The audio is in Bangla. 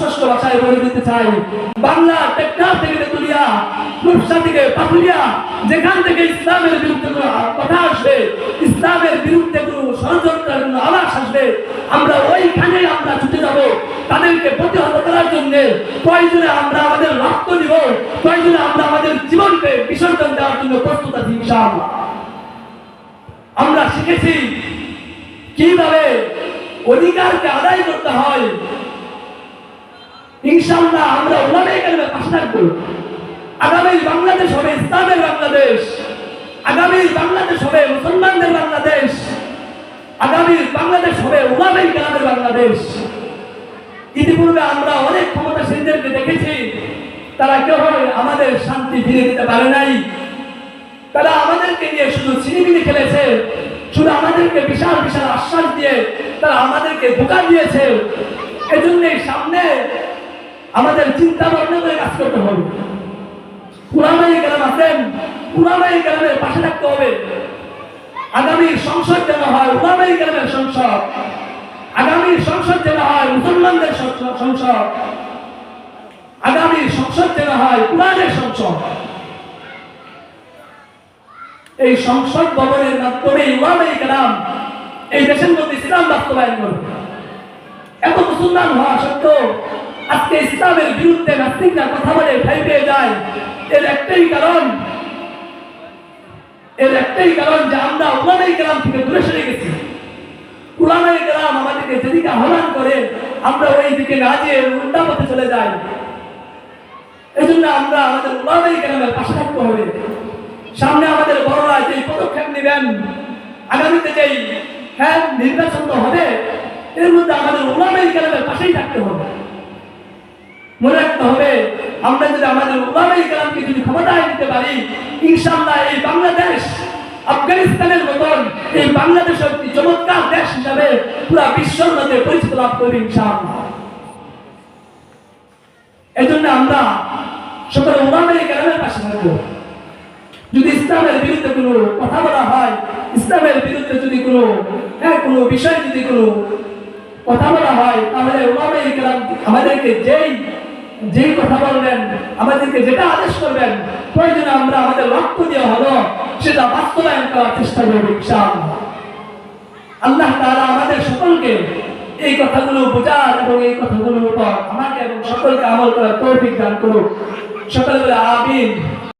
সুস্পষ্ট ভাষায় বলে দিতে চাই। বাংলা টেকনাফ থেকে তেতুলিয়া, রূপসা থেকে পাথুরিয়া যেখান থেকে ইসলামের বিরুদ্ধে কথা আসবে, ইসলামের বিরুদ্ধে কোনো ষড়যন্ত্রের কোনো আলাস আসবে, আমরা ওইখানে আমরা ছুটে যাব। তাদেরকে প্রতিহত করার জন্য প্রয়োজনে আমরা আমাদের রক্ত দিব প্রয়োজনে আমরা আমাদের জীবনকে বিসর্জন দেওয়ার জন্য প্রস্তুত আছি ইনশাআল্লাহ। আমরা শিখেছি কীভাবে অধিকারকে আদায় করতে হয় ইনশাআল্লাহ আমরা ওলামে কালমে পাশে থাকব। আগামী বাংলাদেশ হবে ইসলামের বাংলাদেশ। আগামী বাংলাদেশ হবে মুসলমানদের বাংলাদেশ। আগামী বাংলাদেশ হবে ওলামে কালামের বাংলাদেশ। ইতিপূর্বে আমরা অনেক ক্ষমতাসীনদেরকে দেখেছি, তারা কেউ আমাদের শান্তি ফিরে দিতে পারে নাই। তারা আমাদেরকে নিয়ে শুধু ছিনিমিনি খেলেছে, শুধু আমাদেরকে বিশাল বিশাল আশ্বাস দিয়ে তারা আমাদেরকে ধোকা দিয়েছে। এজন্যই সামনে আমাদের চিন্তা ভাবনা করে কাজ করতে হবে। পুরামাই গ্রাম আছেন পুরামাই গ্রামের পাশে থাকতে হবে। আগামী সংসদ যেন হয় পুরামাই গ্রামের সংসদ। আগামী সংসদ যেন হয়, মুসলমানদের সংসদ- আগামী সংসদ যেন হয় পুরাণের সংসদ। এই সংসদ ভবনের মাধ্যমে ইমামাই কালাম এই দেশের মধ্যে ইসলাম বাস্তবায়ন করবে। এত মুসলমান হওয়া সত্ত্বেও আজকে ইসলামের বিরুদ্ধে নাস্তিকরা কথা বলে ঠাই পেয়ে যায়। এর একটাই কারণ, এর একটাই কারণ যে আমরা উলামাই কালাম থেকে দূরে সরে গেছি। উলামাই কালাম আমাদেরকে যেদিকে আহ্বান করে, আমরা ওই দিকে না যেয়ে উল্টা পথে চলে যাই। এই জন্য আমরা আমাদের উলামাই কালামের পাশে থাকতে হবে। সামনে আমাদের বড়রা যে পদক্ষেপ নেবেন, আগামীতে যেই হ্যাঁ নির্বাচন তো হবে, এর মধ্যে আমাদের উলামাই কালামের পাশেই থাকতে হবে। মনে রাখতে হবে, আমরা যদি আমাদের উলামাই কালামকে যদি ক্ষমতায় দিতে পারি, ইনশাআল্লাহ এই বাংলাদেশ, আফগানিস্তানের মতন এই বাংলাদেশ একটি চমৎকার দেশ হিসাবে পুরা বিশ্বর মধ্যে পরিচিত লাভ করবে ইনশাআল্লাহ। এই জন্য আমরা সকল উলামাই কালামের পাশে থাকব। যদি ইসলামের বিরুদ্ধে কোনো কথা বলা হয়, ইসলামের বিরুদ্ধে যদি কোনো হ্যাঁ কোনো বিষয় যদি কোনো কথা বলা হয়, তাহলে ওলামাই কেরাম আমাদেরকে যেই যেই কথা বললেন আমাদেরকে যেটা আদেশ করবেন, প্রয়োজনে আমরা আমাদের লক্ষ্য দিয়ে হলো, সেটা বাস্তবায়ন করার চেষ্টা করব ইনশাআল্লাহ। আল্লাহ তারা আমাদের সকলকে এই কথাগুলো বোঝার এবং এই কথাগুলোর উপর আমাকে এবং সকলকে আমল করার তৌফিক দান করুক। সকলে আবিন